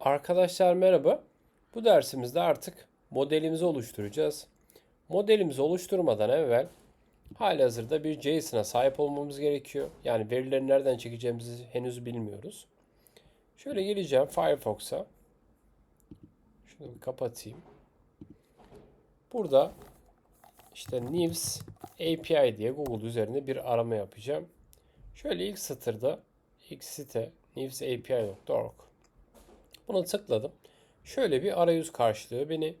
Arkadaşlar merhaba. Bu dersimizde artık modelimizi oluşturacağız. Modelimizi oluşturmadan evvel halihazırda bir JSON'a sahip olmamız gerekiyor. Yani verileri nereden çekeceğimizi henüz bilmiyoruz. Şöyle geleceğim Firefox'a. Şunu bir kapatayım. Burada işte News API diye Google üzerinde bir arama yapacağım. Şöyle ilk satırda ilk site newsapi.org Buna tıkladım. Şöyle bir arayüz karşılıyor beni.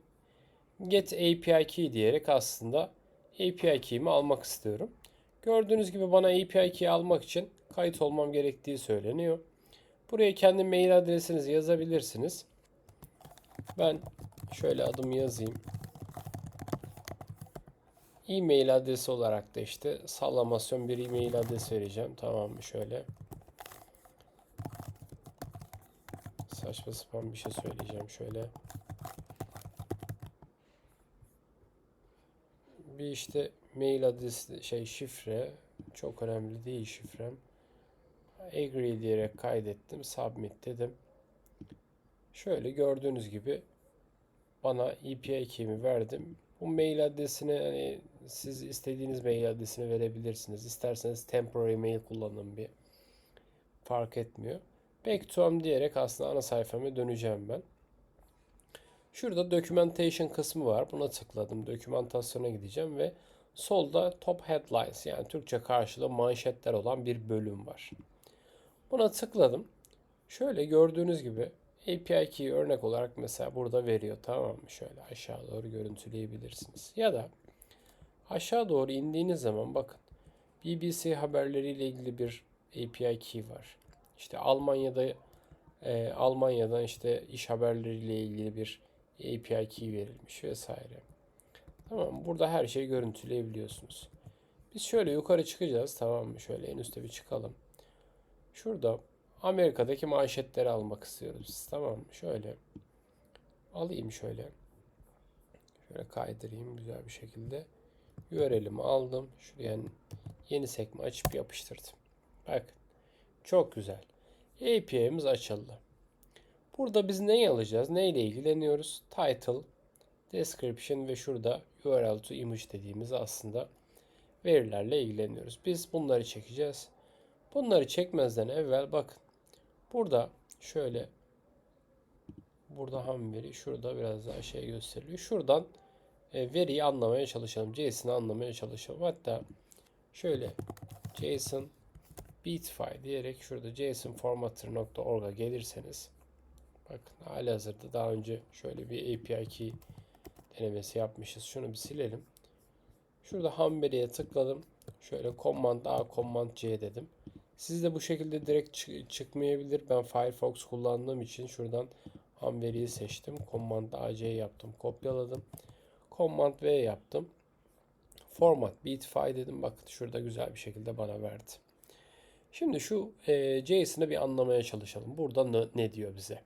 Get API key diyerek aslında API key'imi almak istiyorum. Gördüğünüz gibi bana API key almak için kayıt olmam gerektiği söyleniyor. Buraya kendi mail adresinizi yazabilirsiniz. Ben şöyle adımı yazayım. E-mail adresi olarak da işte sallamasyon bir e-mail adresi vereceğim. Tamam mı? Şöyle. Saçma sapan bir şey söyleyeceğim şöyle. Bir işte mail adresi şey şifre çok önemli değil şifrem. Agree diyerek kaydettim. Submit dedim. Şöyle gördüğünüz gibi bana API key'imi verdim. Bu mail adresine hani siz istediğiniz mail adresini verebilirsiniz. İsterseniz temporary mail kullanın bir. Fark etmiyor. Back to home diyerek aslında ana sayfama döneceğim ben. Şurada documentation kısmı var. Buna tıkladım. Dokümantasyona gideceğim ve solda top headlines yani Türkçe karşılığı manşetler olan bir bölüm var. Buna tıkladım. Şöyle gördüğünüz gibi API key örnek olarak mesela burada veriyor tamam mı? Şöyle aşağı doğru görüntüleyebilirsiniz. Ya da aşağı doğru indiğiniz zaman bakın BBC haberleriyle ilgili bir API key var. İşte Almanya'da e, Almanya'dan işte iş haberleriyle ilgili bir API key verilmiş vesaire. Tamam burada her şeyi görüntüleyebiliyorsunuz. Biz şöyle yukarı çıkacağız tamam mı? Şöyle en üstte bir çıkalım. Şurada Amerika'daki manşetleri almak istiyoruz biz. Tamam mı? Şöyle alayım şöyle. Şöyle kaydırayım güzel bir şekilde. URL'imi aldım. Şuraya yeni sekme açıp yapıştırdım. Bak çok güzel. API'miz açıldı. Burada biz neyi alacağız? Neyle ilgileniyoruz? Title, description ve şurada URL to image dediğimiz aslında verilerle ilgileniyoruz. Biz bunları çekeceğiz. Bunları çekmezden evvel bakın. Burada şöyle burada ham veri şurada biraz daha şey gösteriliyor. Şuradan e, veriyi anlamaya çalışalım. JSON'ı anlamaya çalışalım. Hatta şöyle JSON Beatify diyerek şurada jsonformatter.org'a gelirseniz bakın hali hazırda daha önce şöyle bir API key denemesi yapmışız. Şunu bir silelim. Şurada ham veriye tıkladım. Şöyle Command A, Command C dedim. Siz de bu şekilde direkt çı- çıkmayabilir. Ben Firefox kullandığım için şuradan ham veriyi seçtim. Command A, C yaptım. Kopyaladım. Command V yaptım. Format Beatify dedim. Bakın şurada güzel bir şekilde bana verdi. Şimdi şu e, JSON'ı bir anlamaya çalışalım. Burada ne, ne diyor bize?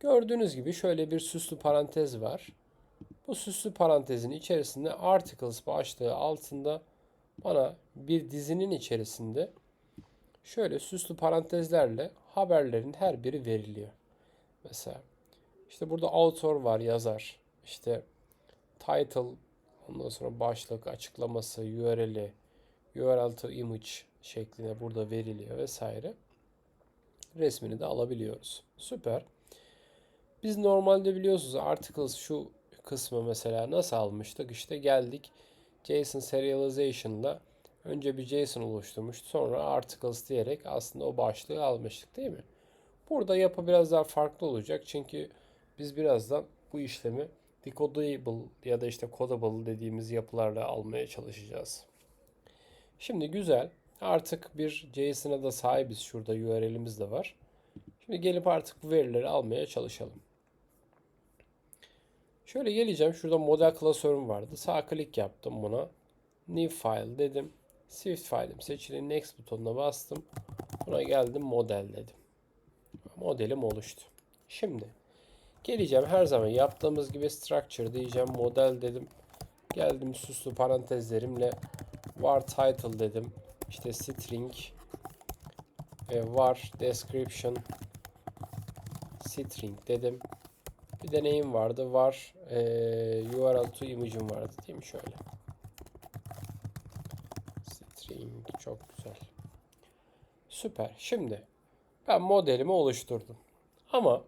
Gördüğünüz gibi şöyle bir süslü parantez var. Bu süslü parantezin içerisinde articles başlığı altında bana bir dizinin içerisinde şöyle süslü parantezlerle haberlerin her biri veriliyor. Mesela işte burada author var yazar. İşte title ondan sonra başlık açıklaması URL'i URL to image şeklinde burada veriliyor vesaire. Resmini de alabiliyoruz. Süper. Biz normalde biliyorsunuz articles şu kısmı mesela nasıl almıştık? İşte geldik JSON serialization'la önce bir JSON oluşturmuştuk. Sonra articles diyerek aslında o başlığı almıştık değil mi? Burada yapı biraz daha farklı olacak. Çünkü biz birazdan bu işlemi decodable ya da işte codable dediğimiz yapılarla almaya çalışacağız. Şimdi güzel. Artık bir JSON'a da sahibiz. Şurada URL'imiz de var. Şimdi gelip artık bu verileri almaya çalışalım. Şöyle geleceğim. Şurada model klasörüm vardı. Sağ klik yaptım buna. New file dedim. Swift file'im seçili. Next butonuna bastım. Buna geldim model dedim. Modelim oluştu. Şimdi geleceğim her zaman yaptığımız gibi structure diyeceğim. Model dedim. Geldim süslü parantezlerimle var title dedim. İşte string e, var description string dedim. Bir de neyim vardı? Var. Ee, URL to image'im vardı değil mi? Şöyle. String çok güzel. Süper. Şimdi ben modelimi oluşturdum. Ama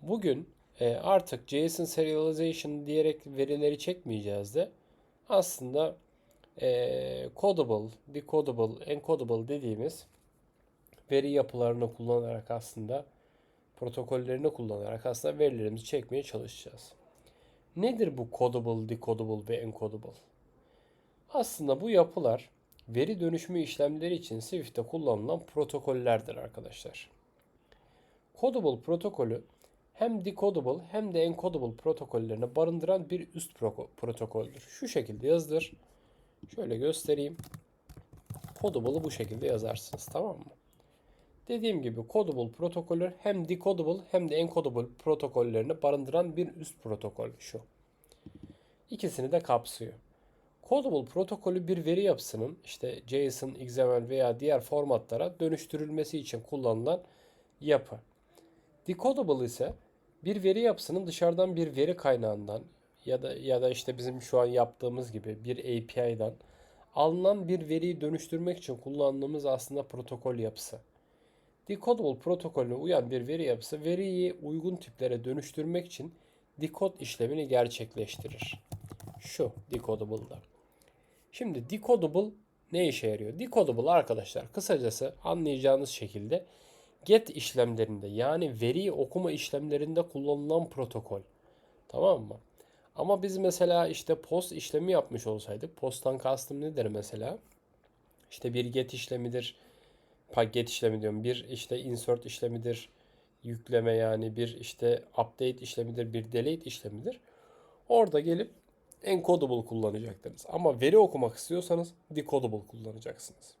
bugün e, artık JSON serialization diyerek verileri çekmeyeceğiz de aslında e, codable, decodable, encodable dediğimiz veri yapılarını kullanarak aslında protokollerini kullanarak aslında verilerimizi çekmeye çalışacağız. Nedir bu codable, decodable ve encodable? Aslında bu yapılar veri dönüşümü işlemleri için Swift'te kullanılan protokollerdir arkadaşlar. Codable protokolü hem decodable hem de encodable protokollerini barındıran bir üst protokoldür. Şu şekilde yazılır. Şöyle göstereyim. Codable'ı bu şekilde yazarsınız tamam mı? Dediğim gibi Codable protokolü hem decodable hem de encodable protokollerini barındıran bir üst protokol şu. İkisini de kapsıyor. Codable protokolü bir veri yapısının işte JSON, XML veya diğer formatlara dönüştürülmesi için kullanılan yapı. Decodable ise bir veri yapısının dışarıdan bir veri kaynağından ya da ya da işte bizim şu an yaptığımız gibi bir API'dan alınan bir veriyi dönüştürmek için kullandığımız aslında protokol yapısı. Decodable protokolüne uyan bir veri yapısı veriyi uygun tiplere dönüştürmek için decode işlemini gerçekleştirir. Şu decodable'da. Şimdi decodable ne işe yarıyor? Decodable arkadaşlar kısacası anlayacağınız şekilde get işlemlerinde yani veriyi okuma işlemlerinde kullanılan protokol. Tamam mı? Ama biz mesela işte post işlemi yapmış olsaydık, posttan kastım nedir mesela? İşte bir get işlemidir, get işlemi diyorum. Bir işte insert işlemidir, yükleme yani bir işte update işlemidir, bir delete işlemidir. Orada gelip encodable kullanacaktınız. Ama veri okumak istiyorsanız decodable kullanacaksınız.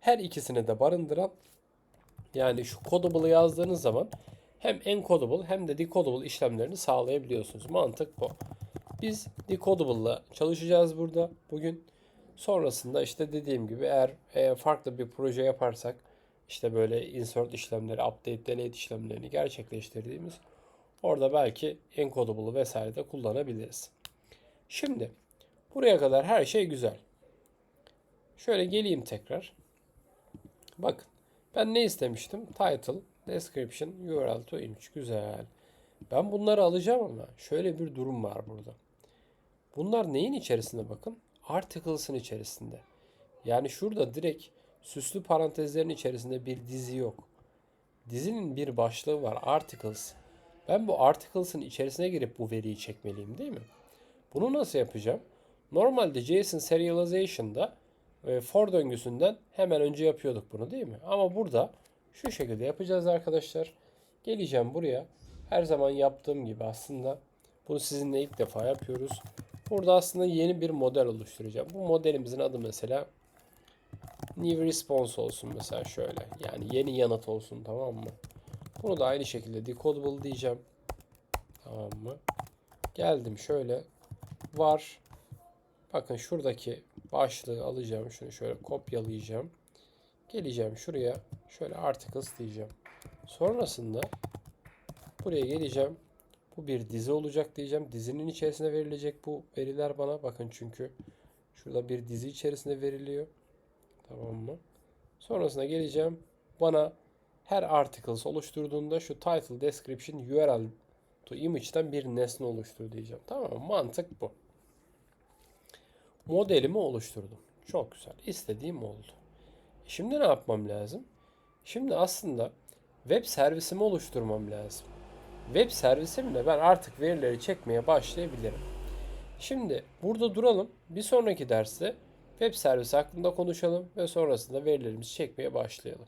Her ikisini de barındıran yani şu codable'ı yazdığınız zaman hem encodable hem de decodable işlemlerini sağlayabiliyorsunuz. Mantık bu. Biz decodable'la çalışacağız burada bugün. Sonrasında işte dediğim gibi eğer farklı bir proje yaparsak işte böyle insert işlemleri, update, delete işlemlerini gerçekleştirdiğimiz orada belki encodable'ı vesaire de kullanabiliriz. Şimdi buraya kadar her şey güzel. Şöyle geleyim tekrar. Bakın ben ne istemiştim? Title, description, URL to image. Güzel. Ben bunları alacağım ama şöyle bir durum var burada. Bunlar neyin içerisinde bakın? Articles'ın içerisinde. Yani şurada direkt süslü parantezlerin içerisinde bir dizi yok. Dizinin bir başlığı var. Articles. Ben bu articles'ın içerisine girip bu veriyi çekmeliyim değil mi? Bunu nasıl yapacağım? Normalde JSON serialization'da e, for döngüsünden hemen önce yapıyorduk bunu değil mi? Ama burada şu şekilde yapacağız arkadaşlar. Geleceğim buraya. Her zaman yaptığım gibi aslında bunu sizinle ilk defa yapıyoruz. Burada aslında yeni bir model oluşturacağım. Bu modelimizin adı mesela New Response olsun mesela şöyle. Yani yeni yanıt olsun tamam mı? Bunu da aynı şekilde decodable diyeceğim. Tamam mı? Geldim şöyle. Var. Bakın şuradaki başlığı alacağım. Şunu şöyle kopyalayacağım. Geleceğim şuraya. Şöyle articles diyeceğim. Sonrasında buraya geleceğim. Bu bir dizi olacak diyeceğim. Dizinin içerisine verilecek bu veriler bana. Bakın çünkü şurada bir dizi içerisinde veriliyor. Tamam mı? Sonrasında geleceğim. Bana her articles oluşturduğunda şu title, description, URL to image'den bir nesne oluştur diyeceğim. Tamam mı? Mantık bu. Modelimi oluşturdum. Çok güzel. İstediğim oldu. Şimdi ne yapmam lazım? Şimdi aslında web servisimi oluşturmam lazım. Web servisimle ben artık verileri çekmeye başlayabilirim. Şimdi burada duralım. Bir sonraki derste web servisi hakkında konuşalım ve sonrasında verilerimizi çekmeye başlayalım.